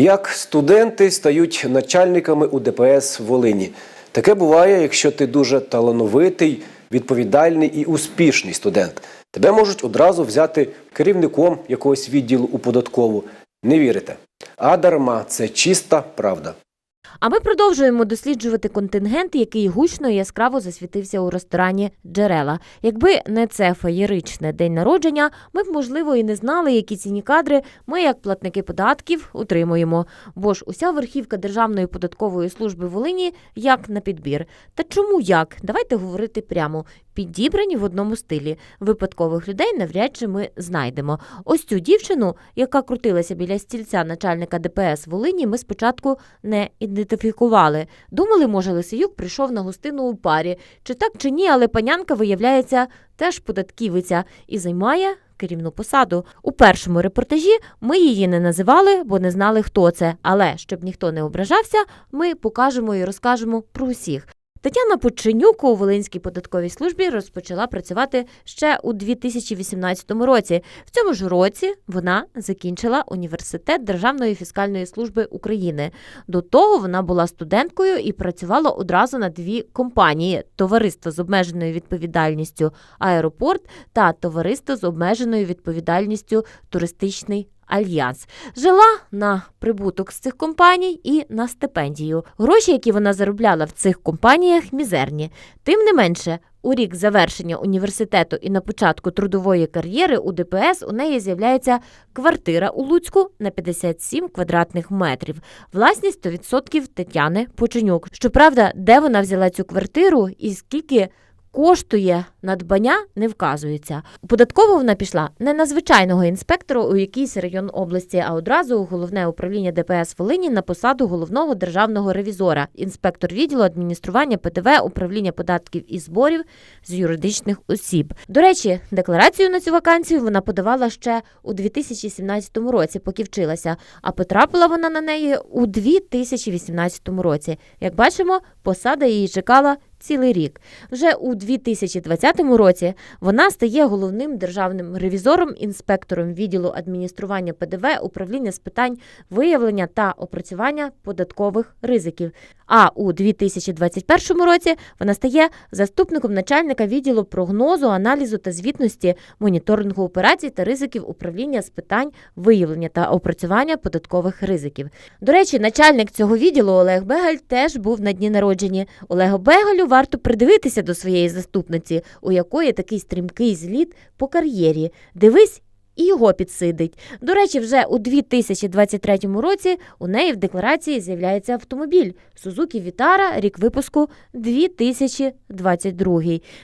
Як студенти стають начальниками у ДПС Волині. Таке буває, якщо ти дуже талановитий, відповідальний і успішний студент. Тебе можуть одразу взяти керівником якогось відділу у податкову. Не вірите? А дарма це чиста правда. А ми продовжуємо досліджувати контингент, який гучно і яскраво засвітився у ресторані Джерела. Якби не це феєричне день народження, ми б, можливо, і не знали, які цінні кадри ми, як платники податків, утримуємо. Бо ж уся верхівка Державної податкової служби Волині як на підбір. Та чому як? Давайте говорити прямо. Підібрані в одному стилі. Випадкових людей навряд чи ми знайдемо. Ось цю дівчину, яка крутилася біля стільця начальника ДПС Волині, ми спочатку не ідентифікували. Думали, може, Лисиюк прийшов на гостину у парі. Чи так, чи ні, але панянка, виявляється, теж податківиця і займає керівну посаду. У першому репортажі ми її не називали, бо не знали, хто це. Але щоб ніхто не ображався, ми покажемо і розкажемо про усіх. Тетяна Поченюк у Волинській податковій службі розпочала працювати ще у 2018 році. В цьому ж році вона закінчила університет Державної фіскальної служби України. До того вона була студенткою і працювала одразу на дві компанії: товариство з обмеженою відповідальністю Аеропорт та товариство з обмеженою відповідальністю Туристичний Альянс жила на прибуток з цих компаній і на стипендію. Гроші, які вона заробляла в цих компаніях, мізерні. Тим не менше, у рік завершення університету і на початку трудової кар'єри у ДПС у неї з'являється квартира у Луцьку на 57 квадратних метрів. Власність 100% Тетяни Поченюк. Щоправда, де вона взяла цю квартиру і скільки коштує надбання, не вказується. У податкову вона пішла не на звичайного інспектора у якийсь район області, а одразу у головне управління ДПС Волині на посаду головного державного ревізора, інспектор відділу адміністрування ПДВ, управління податків і зборів з юридичних осіб. До речі, декларацію на цю вакансію вона подавала ще у 2017 році, поки вчилася, а потрапила вона на неї у 2018 році. Як бачимо, посада її чекала цілий рік. Вже у 2020 році вона стає головним державним ревізором, інспектором відділу адміністрування ПДВ, управління з питань виявлення та опрацювання податкових ризиків. А у 2021 році вона стає заступником начальника відділу прогнозу, аналізу та звітності, моніторингу операцій та ризиків управління з питань виявлення та опрацювання податкових ризиків. До речі, начальник цього відділу Олег Бегаль теж був на дні народжені. Олегу Бегалю варто придивитися до своєї заступниці, у якої такий стрімкий зліт по кар'єрі. Дивись. І його підсидить. До речі, вже у 2023 році у неї в декларації з'являється автомобіль Suzuki Vitara, рік випуску 2022.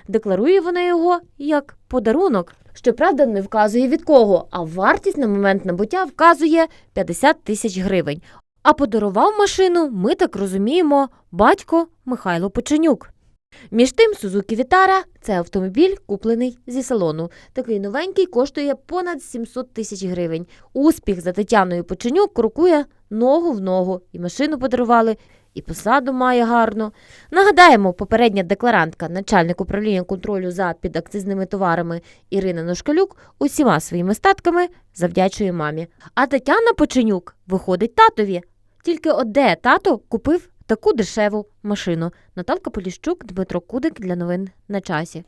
Декларує вона його як подарунок. Щоправда, не вказує від кого, а вартість на момент набуття вказує 50 тисяч гривень. А подарував машину, ми так розуміємо, батько Михайло Поченюк. Між тим, Suzuki Vitara – це автомобіль, куплений зі салону. Такий новенький коштує понад 700 тисяч гривень. Успіх за Тетяною Поченюк крокує ногу в ногу. І машину подарували, і посаду має гарно. Нагадаємо, попередня декларантка, начальник управління контролю за підакцизними товарами Ірина Ношкалюк усіма своїми статками завдячує мамі. А Тетяна Поченюк виходить татові. Тільки от де тато купив таку дешеву машину. Наталка Поліщук, Дмитро Кудик для новин на часі.